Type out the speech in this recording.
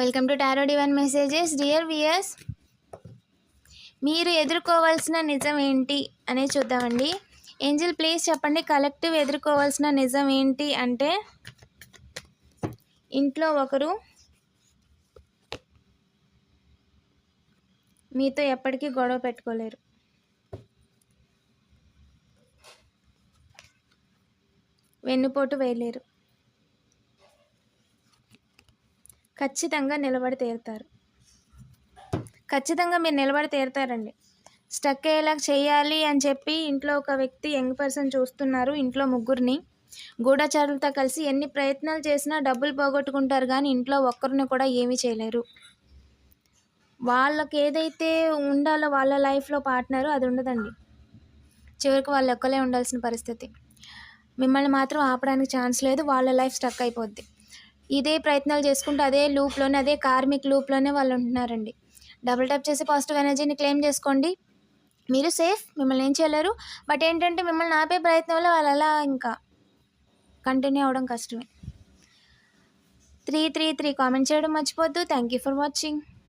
Welcome to tarot divine messages dear viewers మీరు ఎదుర్కోవాల్సిన నిజం ఏంటి అనేది చూద్దామండి. ఏంజిల్ ప్లీజ్ చెప్పండి కలెక్టివ్ ఎదుర్కోవాల్సిన నిజం ఏంటి అంటే ఇంట్లో ఒకరు మీతో ఎప్పటికీ గొడవ పెట్టుకోలేరు. వెన్నుపోటు వేయలేరు. ఖచ్చితంగా నిలబడి తీరుతారు. ఖచ్చితంగా మీరు నిలబడి తీరుతారండి. స్టక్ అయ్యేలా చేయాలి అని చెప్పి ఇంట్లో ఒక వ్యక్తి యంగ్ పర్సన్ చూస్తున్నారు ఇంట్లో ముగ్గురిని. గూఢచారులతో కలిసి ఎన్ని ప్రయత్నాలు చేసినా డబ్బులు పోగొట్టుకుంటారు కానీ ఇంట్లో ఒక్కరిని కూడా ఏమీ చేయలేరు. వాళ్ళకి ఏదైతే ఉండాలో వాళ్ళ లైఫ్లో పార్ట్నరు అది ఉండదండి. చివరికి వాళ్ళు ఒక్కలే ఉండాల్సిన పరిస్థితి. మిమ్మల్ని మాత్రం ఆపడానికి ఛాన్స్ లేదు వాళ్ళ లైఫ్ స్టక్ అయిపోద్ది. ఇదే ప్రయత్నాలు చేసుకుంటూ అదే లూప్లోనే అదే కార్మిక్ లూప్లోనే వాళ్ళు ఉంటున్నారండి. డబుల్ ట్యాప్ చేసి పాజిటివ్ ఎనర్జీని క్లెయిమ్ చేసుకోండి. మీరు సేఫ్ మిమ్మల్ని ఏం చేయలేరు. బట్ ఏంటంటే మిమ్మల్ని ఆపే ప్రయత్నం వల్ల వాళ్ళు అలా ఇంకా కంటిన్యూ అవ్వడం కష్టమే. త్రీ త్రీ త్రీ కామెంట్ చేయడం మర్చిపోద్దు థ్యాంక్ యూ ఫర్ వాచింగ్